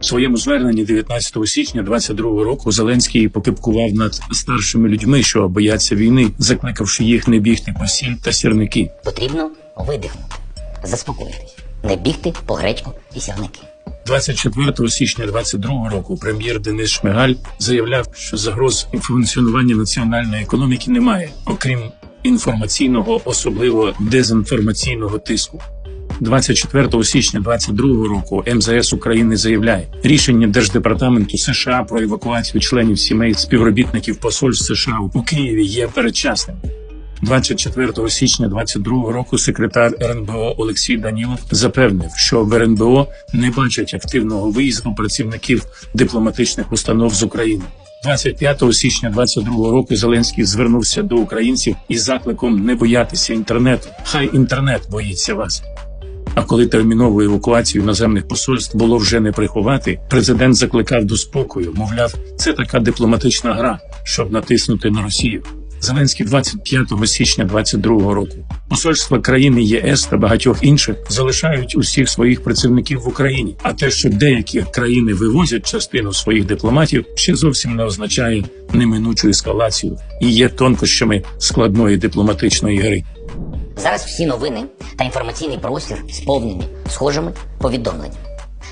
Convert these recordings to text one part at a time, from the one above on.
В своєму зверненні 19 січня 22 року Зеленський покипкував над старшими людьми, що бояться війни, закликавши їх не бігти по сіль та сірники. Потрібно видихнути, заспокоїтись, не бігти по гречку і сірники. 24 січня 22 року прем'єр Денис Шмигаль заявляв, що загроз функціонування національної економіки немає, окрім інформаційного, особливо дезінформаційного тиску. 24 січня 22 року МЗС України заявляє рішення Держдепартаменту США про евакуацію членів сімей співробітників посольств США у Києві є передчасним. 24 січня 22 року секретар РНБО Олексій Данілов запевнив, що в РНБО не бачать активного виїзду працівників дипломатичних установ з України. 25 січня 22 року Зеленський звернувся до українців із закликом не боятися інтернету. Хай інтернет боїться вас. А коли термінову евакуацію іноземних посольств було вже не приховати, президент закликав до спокою. Мовляв, це така дипломатична гра, щоб натиснути на Росію. Зеленський 25 січня 22 року. Посольства країни ЄС та багатьох інших залишають усіх своїх працівників в Україні. А те, що деякі країни вивозять частину своїх дипломатів, ще зовсім не означає неминучу ескалацію і є тонкощами складної дипломатичної гри. Зараз всі новини та інформаційний простір сповнені схожими повідомленнями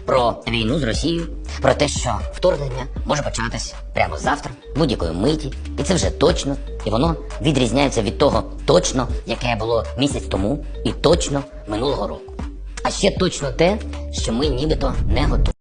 про війну з Росією, про те, що вторгнення може початись прямо завтра, будь-якої миті, і це вже точно, і воно відрізняється від того точно, яке було місяць тому, і точно минулого року. А ще точно те, що ми нібито не готові.